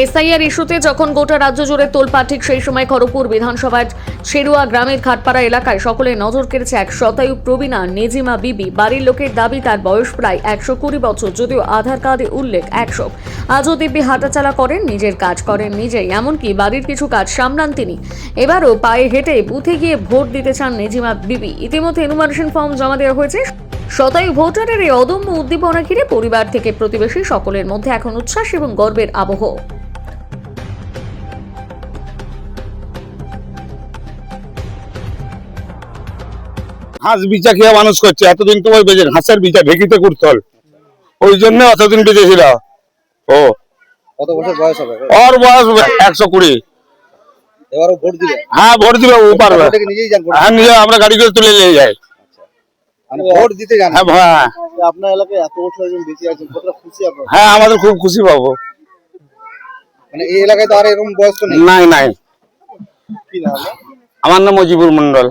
SIR ইস্যুতে যখন গোটা রাজ্য জুড়ে তোলপাড়, ঠিক সেই সময় খড়গপুর বিধানসভার ছেড়ুয়া গ্রামের ঘাটপাড়া এলাকায় সকলে নজর কেড়েছে এক শতায়ু প্রবীণা নেজিমা বিবি। বাড়ির লোকের দাবি, তার বয়স প্রায় একশো কুড়ি বছর, যদিও আধার কার্ডে উল্লেখ একশো। আজও দিব্যি হাঁটাচালা করেন, নিজের কাজ করেন নিজেই, এমনকি বাড়ির কিছু কাজ সামলান তিনি। এবারও পায়ে হেঁটে বুথে গিয়ে ভোট দিতে চান নেজিমা বিবি। ইতিমধ্যে এনুমারেশন ফর্ম জমা দেওয়া হয়েছে। শতায়ু ভোটারের এই অদম্য উদ্দীপনা ঘিরে পরিবার থেকে প্রতিবেশী সকলের মধ্যে এখন উচ্ছ্বাস এবং গর্বের আবহ। হাঁস বিচা খেয়ে মানুষ করছে। এতদিন তোমার বেজে হাঁসের বিচা ঢেকিতে করতে হল। ওই জন্য অতদিন বেঁচেছিল ও। কত বছর বয়স হবে? ওর বয়স একশো কুড়ি। এবারও ভোট হ্যাঁ ভোট দিবে ও পারবে। নিজেই যান হ্যাঁ নিজে আমরা গাড়ি করে তুলে নিয়ে যাই। মানে ভোট দিতে যান হ্যাঁ হ্যাঁ। আপনার এলাকায় এত বছর একজন বেঁচে আছেন কতটা খুশি আপনার? হ্যাঁ আমাদের খুব খুশি পাবো। মানে এই এলাকায় তো আর এরকম বয়স তো নেই নাই? আমার নাম মজিবুর মন্ডল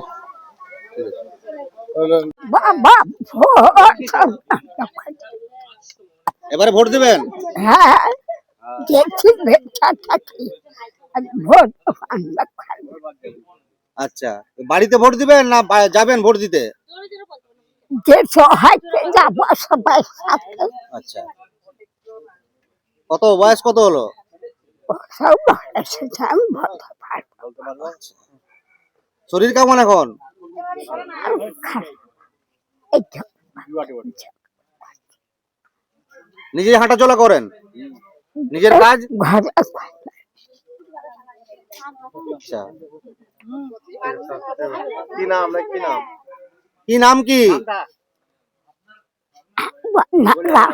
এবারে ভোট দিবেন? হ্যাঁ দেখছি থাকি ভোট আচ্ছা বাড়িতে ভোট দিবেন না যাবেন ভোট দিতে? যে সহায়কে যাব সবাই সাথে আচ্ছা কত বয়স কত হলো শরীর কেমন এখন? নিজে হাঁটা চলা করেন? নিজের কাজ? আচ্ছা। কি নাম কি নাম? কি নাম কি? বানালা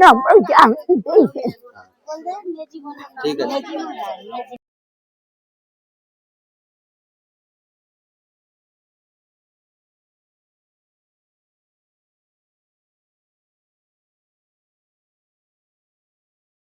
নবজান দিয়ে ঠিক আছে।